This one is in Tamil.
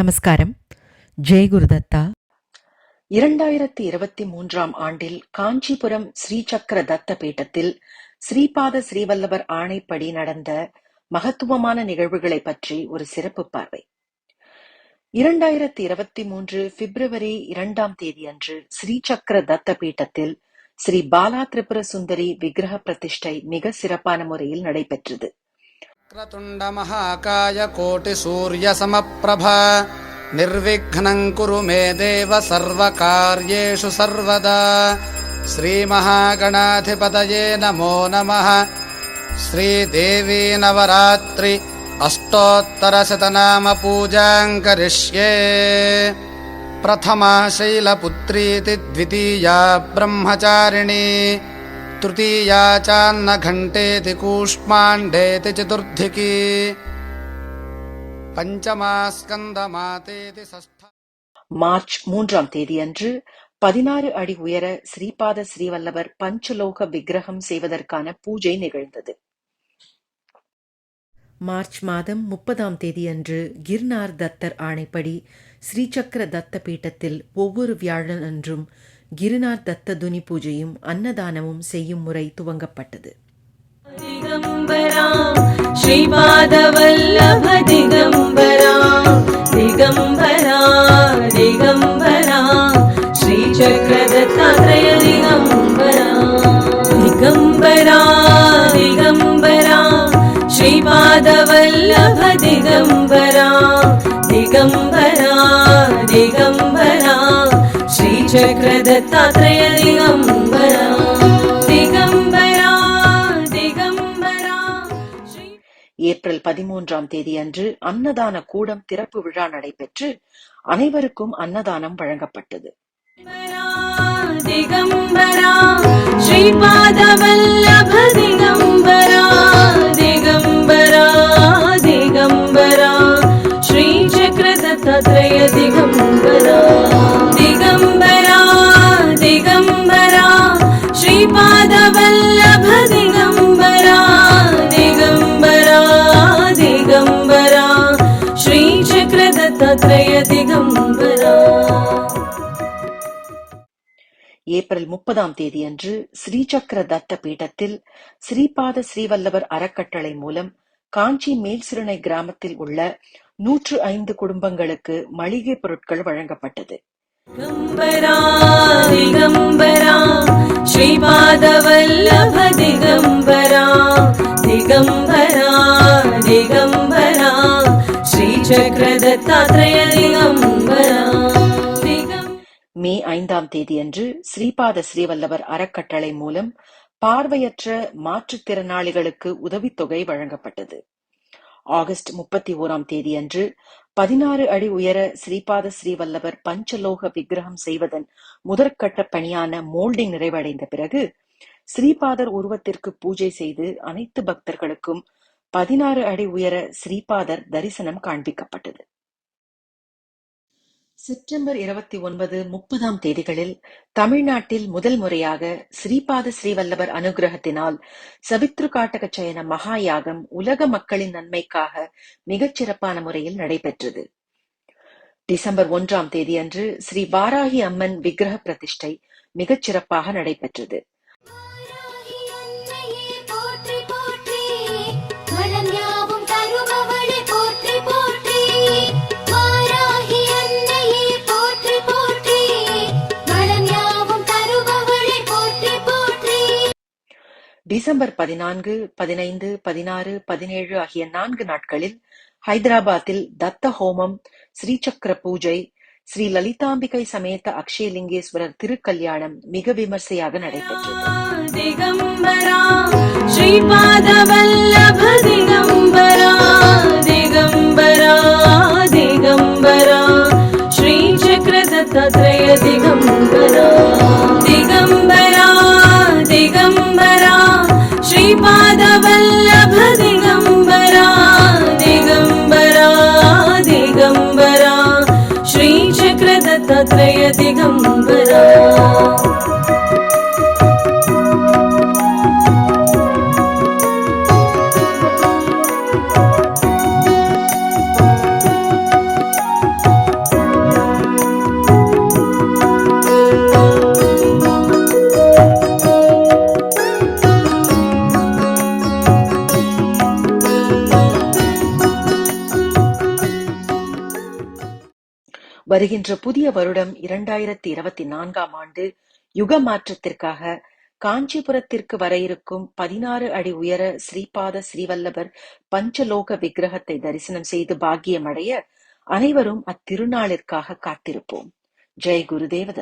நமஸ்காரம். ஜெய் குருதத்தா இரண்டாயிரத்தி இருபத்தி மூன்றாம் ஆண்டில் காஞ்சிபுரம் ஸ்ரீசக்கர தத்த பீட்டத்தில் ஸ்ரீபாத ஸ்ரீவல்லவர் ஆணைப்படி நடந்த மகத்துவமான நிகழ்வுகளை பற்றி ஒரு சிறப்பு பார்வை. இரண்டாயிரத்தி இருபத்தி மூன்று பிப்ரவரி இரண்டாம் தேதி தேதியன்று ஸ்ரீசக்கர தத்த பீட்டத்தில் ஸ்ரீ பாலா திரிபுர சுந்தரி விக்கிரக பிரதிஷ்டை மிக சிறப்பான முறையில் நடைபெற்றது. क्रतुण्डमहाकाय कोटिसूर्यसमप्रभ निर्विघ्नम् कुरु मे देव सर्वकार्येषु सर्वदा। श्रीमहागणाधिपतये नमो नमः। श्रीदेवी नवरात्रि अष्टोत्तरशतनामपूजाम् करिष्ये प्रथमा शैलपुत्रीति द्वितीया ब्रह्मचारिणी। तृतीया चान्नघण्टेति कूष्माण्डेति चतुर्धिकी पञ्चमा स्कन्दमातेति षष्ठ மார்ச் மூன்றாம் தேதியன்று பதினாறு அடி உயர ஸ்ரீபாத ஸ்ரீவல்லவர் பஞ்சலோக விக்கிரகம் செய்வதற்கான பூஜை நிகழ்ந்தது மார்ச் மாதம் முப்பதாம் தேதியன்று கிர்னார் தத்தர் ஆணைப்படி ஸ்ரீசக்கர தத்த பீட்டத்தில் ஒவ்வொரு வியாழன் அன்றும் கிரினார் தத்த துனி பூஜையும் அன்னதானமும் செய்யும் முறை துவங்கப்பட்டது दिगम्बरा श्रीपादवल्लभ दिगम्बरा दिगम्बरा दिगम्बरा श्रीचक्रदत्तात्रय दिगम्बरा दिगम्बरा दिगम्बरा श्रीपादवल्लभ दिगम्बरा दिगम्बरा दिगम्बरा ஏப்ரல் பதிமூன்றாம் தேதி அன்று அன்னதான கூடம் திறப்பு விழா நடைபெற்று அனைவருக்கும் அன்னதானம் வழங்கப்பட்டது திகம்பரா ஸ்ரீபாத ஏப்ரல் முப்பதாம் தேதி அன்று ஸ்ரீசக்கர தத்த பீடத்தில் ஸ்ரீபாத ஸ்ரீவல்லவர் அறக்கட்டளை மூலம் காஞ்சி மேல்சிறுனை கிராமத்தில் உள்ள நூற்று ஐந்து குடும்பங்களுக்கு மளிகை பொருட்கள் வழங்கப்பட்டது. ஸ்ரீபாத வல்லப மே ஐந்தாம் தேதியன்று ஸ்ரீபாத ஸ்ரீவல்லவர் அறக்கட்டளை மூலம் பார்வையற்ற மாற்றுத்திறனாளிகளுக்கு உதவித்தொகை வழங்கப்பட்டது. ஆகஸ்ட் முப்பத்தி ஓராம் தேதியன்று பதினாறு அடி உயர ஸ்ரீபாத ஸ்ரீவல்லவர் பஞ்சலோக விக்கிரகம் செய்வதன் முதற்கட்ட பணியான மோல்டிங் நிறைவடைந்த பிறகு ஸ்ரீபாதர் உருவத்திற்கு பூஜை செய்து அனைத்து பக்தர்களுக்கும் பதினாறு அடி உயர ஸ்ரீபாதர் தரிசனம் காண்பிக்கப்பட்டது. செப்டம்பர் இருபத்தி ஒன்பது முப்பதாம் தேதிகளில் தமிழ்நாட்டில் முதல் முறையாக ஸ்ரீபாத ஸ்ரீவல்லவர் அனுகிரகத்தினால் சபித்ரு காட்டக சயன மகா யாகம் உலக மக்களின் நன்மைக்காக மிகச் சிறப்பான முறையில் நடைபெற்றது. டிசம்பர் ஒன்றாம் தேதியன்று ஸ்ரீ வாராகி அம்மன் விக்கிரக பிரதிஷ்டை மிகச் சிறப்பாக நடைபெற்றது. டிசம்பர் பதினான்கு பதினைந்து பதினாறு பதினேழு ஆகிய நான்கு நாட்களில் ஹைதராபாத்தில் தத்த ஹோமம் ஸ்ரீசக்கர பூஜை ஸ்ரீ லலிதாம்பிகை சமேத அக்ஷயலிங்கேஸ்வரர் திருக்கல்யாணம் மிக விமர்சையாக நடைபெற்றது. श्रीचक्रदत्तात्रय दिगम्बरा வருகின்ற புதிய வருடம் இரண்டாயிரத்தி இருபத்தி நான்காம் ஆண்டு யுக மாற்றத்திற்காக காஞ்சிபுரத்திற்கு வர இருக்கும் பதினாறு அடி உயர ஸ்ரீபாத ஸ்ரீவல்லபர் பஞ்சலோக விக்கிரகத்தை தரிசனம் செய்து பாக்கியமடைய அனைவரும் அத்திருநாளிற்காக காத்திருப்போம். ஜெய் குருதேவ